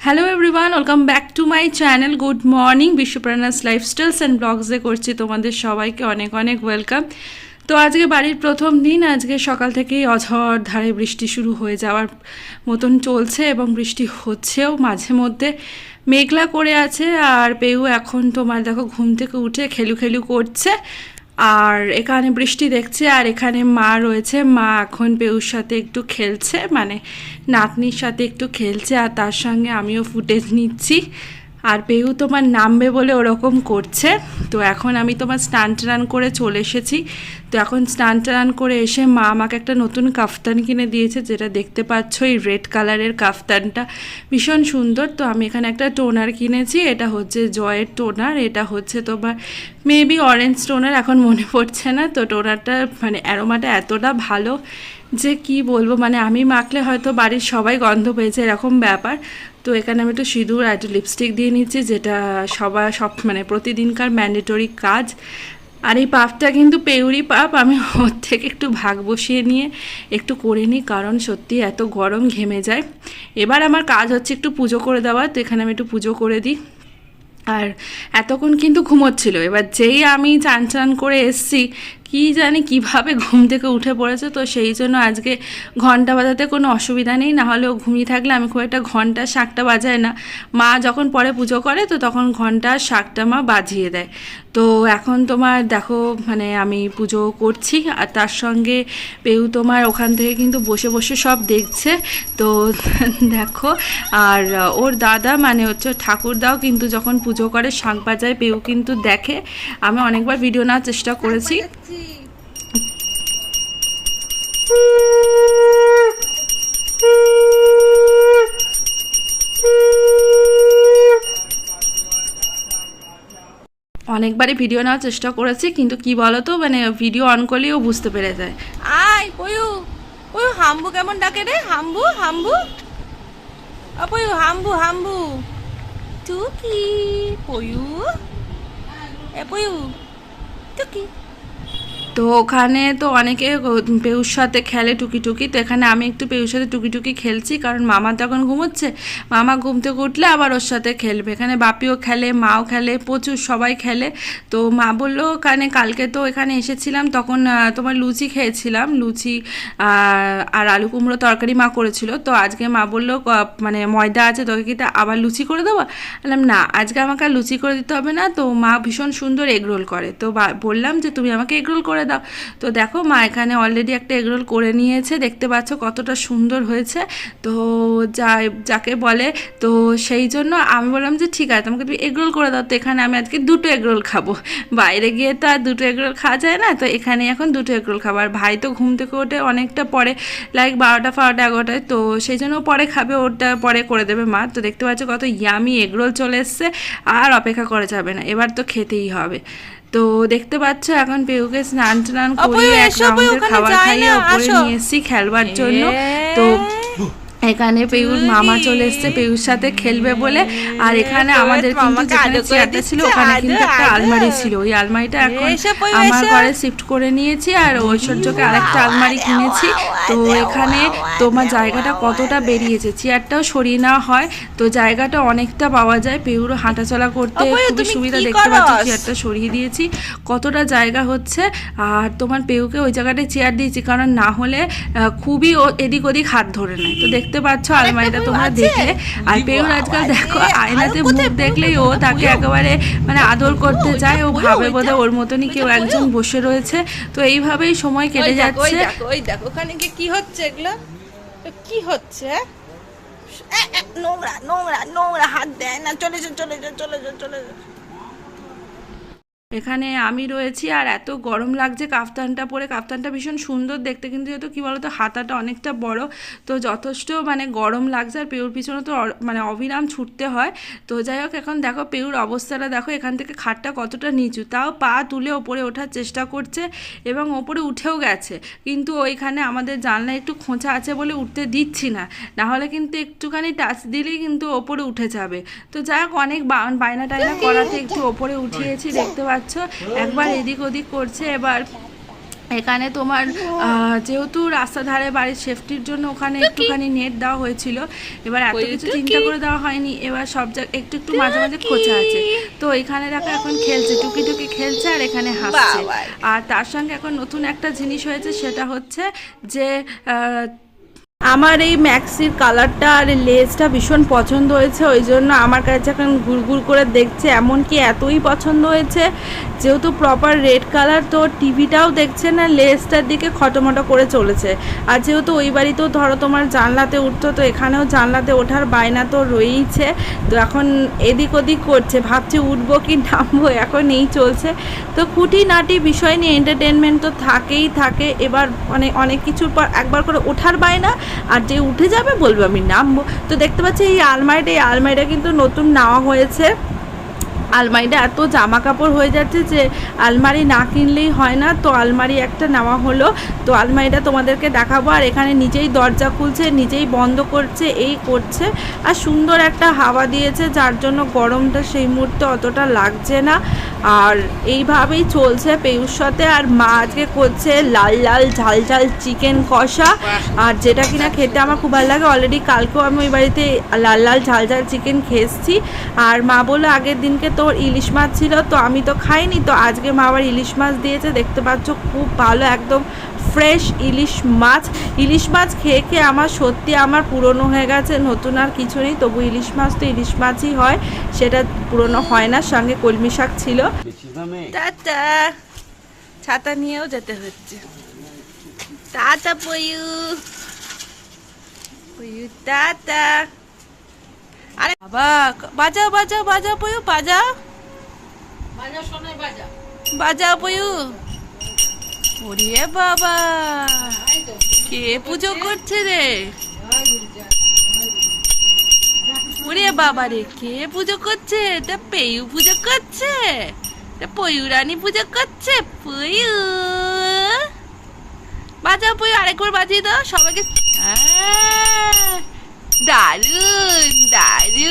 Hello everyone welcome back to my channel good morning বিশ্বপ্রাণাস lifestyles and ব্লগসে করছি তোমাদের সবাইকে অনেক অনেক ওয়েলকাম তো আজকে বাড়ির প্রথম দিন, আজকে সকাল থেকেই অঝড় ধারে বৃষ্টি শুরু হয়ে যাওয়ার মতন চলছে এবং বৃষ্টি হচ্ছেও মাঝে মধ্যে। মেঘলা করে আছে আর পেউ এখন তোমার দেখো ঘুম থেকে উঠে খেলু খেলু করছে। আর এখানে বৃষ্টি দেখছে, আর এখানে মা রয়েছে। মা এখন পেউর সাথে একটু খেলছে মানে নাতনির সাথে একটু খেলছে, আর তার সঙ্গে আমিও ফুটেজ নিচ্ছি। আর পেউ তোমার নামবে বলে ওরকম করছে। তো এখন আমি তোমার স্নান টান করে চলে এসেছি। তো এখন স্নান টান করে এসে মা আমাকে একটা নতুন কাফতান কিনে দিয়েছে, যেটা দেখতে পাচ্ছ এই রেড কালারের কাফতানটা। ভীষণ সুন্দর। তো আমি এখানে একটা টোনার কিনেছি, এটা হচ্ছে জয়ের টোনার, এটা হচ্ছে তোমার মেবি অরেঞ্জ টোনার এখন মনে পড়ছে না, তো টোনারটা মানে অ্যারোমাটা এতটা ভালো যে কি বলব মানে আমি মাখলে হয়তো বাড়ির সবাই গন্ধ পেয়েছে এরকম ব্যাপার। তো এখানে আমি একটু সিঁদুর আর একটু লিপস্টিক দিয়ে নিচ্ছি, যেটা সবার, সব মানে প্রতিদিনকার ম্যান্ডেটরি কাজ। আর এই পাপটা কিন্তু পেউরি পাপ, আমি ওর থেকে একটু ভাগ বসিয়ে নিয়ে একটু করে নিই, কারণ সত্যি এত গরম ঘেমে যায়। এবার আমার কাজ হচ্ছে একটু পুজো করে দেওয়া, তো এখানে আমি একটু পুজো করে দিই। আর এতক্ষণ কিন্তু ঘুমোচ্ছিল। এবার যেই আমি চান চান করে এসছি কি জানি কীভাবে ঘুম থেকে উঠে পড়েছে, তো সেই জন্য আজকে ঘণ্টা বাজাতে কোনো অসুবিধা নেই, না হলেও ঘুমিয়ে থাকলে আমি খুব একটা ঘণ্টা শাকটা বাজায় না। মা যখন পরে পুজো করে, তো তখন ঘণ্টা শাকটা মা বাজিয়ে দেয়। তো এখন তোমার দেখো মানে আমি পুজো করছি, আর তার সঙ্গে পেউ তোমার ওখান থেকে কিন্তু বসে বসে সব দেখছে। তো দেখো, আর ওর দাদা মানে হচ্ছে ঠাকুরদাও কিন্তু যখন পুজো করে শাঁখ বাজায়, পেউ কিন্তু দেখে। আমি অনেকবার ভিডিও নেওয়ার চেষ্টা করেছি। অনেকবারই ভিডিও নেওয়ার চেষ্টা করেছি কিন্তু কি বলতো মানে ভিডিও অন করলেই ও বুঝতে পেরে যায়। আয় পয়ু পয়ু হাম্বু কেমন ডাকে রে? হাম্বু হাম্বু? পয়ু হাম্বু হাম্বু। টুকি পয়ু। এ পয়ু টুকি। তো ওখানে তো অনেকে পেউর সাথে খেলে টুকি টুকি তো এখানে আমি একটু পেউর সাথে টুকি টুকি খেলছি, কারণ মামা তখন ঘুমোচ্ছে। মামা ঘুম থেকে উঠলে আবার ওর সাথে খেলবে। এখানে বাপিও খেলে, মাও খেলে, প্রচুর সবাই খেলে। তো মা বলল, কানে, কালকে তো এখানে এসেছিলাম, তখন তোমার লুচি খেয়েছিলাম, লুচি আর আলু কুমড়ো তরকারি মা করেছিল। তো আজকে মা বলল মানে ময়দা আছে, তোকে কি আবার লুচি করে দেবো? বললাম, না, আজকে আমাকে লুচি করে দিতে হবে না। তো মা ভীষণ সুন্দর এগরোল করে। তো বললাম যে, তুমি আমাকে এগরোল করে দাও। তো দেখো, মা এখানে অলরেডি একটা এগরোল করে নিয়েছে। দেখতে পাচ্ছ কতটা সুন্দর হয়েছে। তো যা যাকে বলে, তো সেই জন্য আমি বললাম যে, ঠিক আছে, তোমাকে তুমি এগরোল করে দাও। তো এখানে আমি আজকে দুটো এগরোল খাব। বাইরে গিয়ে তো আর দুটো এগরোল খাওয়া যায় না। তো এখানে এখন দুটো এগরোল খাব। আর ভাই তো ঘুম থেকে ওঠে অনেকটা পরে লাইক বারোটা, ফারোটা, এগারোটায়। তো সেই জন্য পরে খাবে, ওটা পরে করে দেবে মা। তো দেখতে পাচ্ছ কত ইয়ামি এগরোল চলে এসছে। আর অপেক্ষা করা যাবে না। এবার তো খেতেই হবে। তো দেখতে পাচ্ছ এখন পেউকে স্নান টান করে করিয়ে এক রাউন্ডের খাবার খাইয়ে ওপরে নিয়ে এসেছি খেলবার জন্য। তো এখানে পেউর মামা চলে এসছে পেউর সাথে খেলবে বলে। আর এখানে আমাদের কিন্তু যেখানে চেয়ারটা ছিল ওখানে কিন্তু একটা আলমারি ছিল। ওই আলমারিটা এখন আমার ঘরে শিফট করে নিয়েছি আর ঐশ্বর্যকে আরেকটা আলমারি কিনেছি। তো এখানে তোমার জায়গাটা কতটা বেরিয়েছে? চেয়ারটাও সরিয়ে নেওয়া হয়। তো জায়গাটা অনেকটা পাওয়া যায়। পেউরও হাঁটাচলা করতে খুবই সুবিধা দেখতে পাচ্ছি। চেয়ারটা সরিয়ে দিয়েছি। কতটা জায়গা হচ্ছে? আর তোমার পেউকে ওই জায়গাটায় চেয়ার দিয়েছি কারণ না হলে খুবই ও এদিক ওদিক হাত ধরে নেয়। তো দেখতে পাচ্ছ আলমারিটা তোমরা দেখলে আর পেউর আজকাল দেখো আয়নাতে মুখ দেখলেই ও তাকে একেবারে মানে আদর করতে যায় ও ভাবে বোধহয় ওর মতনই কেউ একজন বসে রয়েছে। তো এইভাবেই সময় কেটে যাচ্ছে। ওই দেখো ওখানে গিয়ে কি হচ্ছে এগুলো? কি হচ্ছে এ, নোংরা নোংরা নোংরা হাত দেয় না। চলে চলে চলে চলে যাও এখানে আমি রয়েছি আর এত গরম লাগছে কাফতানটা পরে। কাফতানটা ভীষণ সুন্দর দেখতে কিন্তু যেহেতু কী বলতো হাতাটা অনেকটা বড় তো যথেষ্ট মানে গরম লাগছে আর পেউর পিছনে তো মানে অবিরাম ছুটতে হয়। তো যাই হোক এখন দেখো পেউর অবস্থাটা দেখো এখান থেকে খাটটা কতটা নিচু। তাও পা তুলে ওপরে ওঠার চেষ্টা করছে এবং ওপরে উঠেও গেছে। কিন্তু ওইখানে আমাদের জানলায় একটু খোঁচা আছে বলে উঠতে দিচ্ছি না। নাহলে কিন্তু একটুখানি টাচ দিলেই কিন্তু ওপরে উঠে যাবে। তো যাই হোক অনেক বায়না টায়না করাতে একটু ওপরে উঠিয়েছি দেখতে পাচ্ছ একবার এদিক ওদিক করছে এবার এখানে তোমার যেহেতু রাস্তা ধারে বাড়ির সেফটির জন্য ওখানে একটুখানি নেট দেওয়া হয়েছিল এবার এত কিছু চিন্তা করে দেওয়া হয়নি এবার সব জায়গায় একটু একটু মাঝে মাঝে খোঁচা আছে। তো এখানে দেখো এখন খেলছে টুকি টুকি খেলছে আর এখানে হাসছে। আর তার সঙ্গে এখন নতুন একটা জিনিস হয়েছে সেটা হচ্ছে যে আহ, আমার এই ম্যাক্সির কালারটা আর লেসটা ভীষণ পছন্দ হয়েছে, ওই জন্য আমার কাছে এখন ঘুরঘুর করে দেখছে, এমনকি এতই পছন্দ হয়েছে, যেহেতু প্রপার রেড কালার তো টিভিটাও দেখছে না লেসটার দিকে খটোমটো করে চলেছে। আর যেহেতু ওই বাড়িতেও ধরো তোমার জানলাতে উঠতো, তো এখানেও জানলাতে ওঠার বায়না তো রয়েইছে, তো এখন এদিক ওদিক করছে, ভাবছে উঠবো কি নামবো, এখন এই চলছে। তো খুঁটিনাটি বিষয় নিয়ে এন্টারটেনমেন্ট তো থাকেই থাকে, এবার মানে অনেক কিছুর পর একবার করে ওঠার বায়না আর যে উঠে যাবে বলবে, আমি নামবো। তো দেখতে পাচ্ছি এই আলমারিটা এই আলমারিটা কিন্তু নতুন নেওয়া হয়েছে। আলমারিটা এত জামা কাপড় হয়ে যাচ্ছে যে আলমারি না কিনলেই হয় না। তো আলমারি একটা নেওয়া হলো। তো আলমারিটা তোমাদেরকে দেখাবো। আর এখানে নিজেই দরজা খুলছে, নিজেই বন্ধ করছে, এই করছে। আর সুন্দর একটা হাওয়া দিয়েছে, যার জন্য গরমটা সেই মুহূর্তে অতটা লাগছে না। আর এইভাবেই চলছে পেয়ুর সাথে। আর মা আজকে করছে লাল লাল, ঝাল ঝাল চিকেন কষা। আর যেটা কিনা খেতে আমার খুব ভালো লাগে। অলরেডি কালকেও আমি ওই বাড়িতে লাল লাল, ঝাল ঝাল চিকেন খেয়েছি। আর মা বলল আগের দিনকে তোর ইলিশ মাছ ছিল, তো আমি তো খাইনি, তো আজকে মা আবার ইলিশ মাছ দিয়েছে। দেখতে পাচ্ছ খুব ভালো একদম ফ্রেশ ইলিশ মাছ। ইলিশ মাছ খেয়ে খেয়ে আমার সত্যি আমার পুরনো হয়ে গেছে, নতুন আর কিছু নেই, তবু ইলিশ মাছ তো ইলিশ মাছই হয়, সেটা পুরনো হয় না, সঙ্গে কলমি শাক ছিল। ছাতা নিয়েও যেতে হচ্ছে। টাটা, পয়ু। পয়ু, টাটা! আরে বাবা বাজাও বাজাও বাজাও পয়ু বাজাও বাজাও পয়ু। ওরে বাবা কে পুজো করছে রে? ওরে বাবা রে কে পুজো করছে? তা পেয়ু পুজো করছে? তা পয়ু রানী পুজো করছে? পয়ু। বাজাও পয়ু আরেকবার বাজিয়ে দাও সবাইকে 打人打人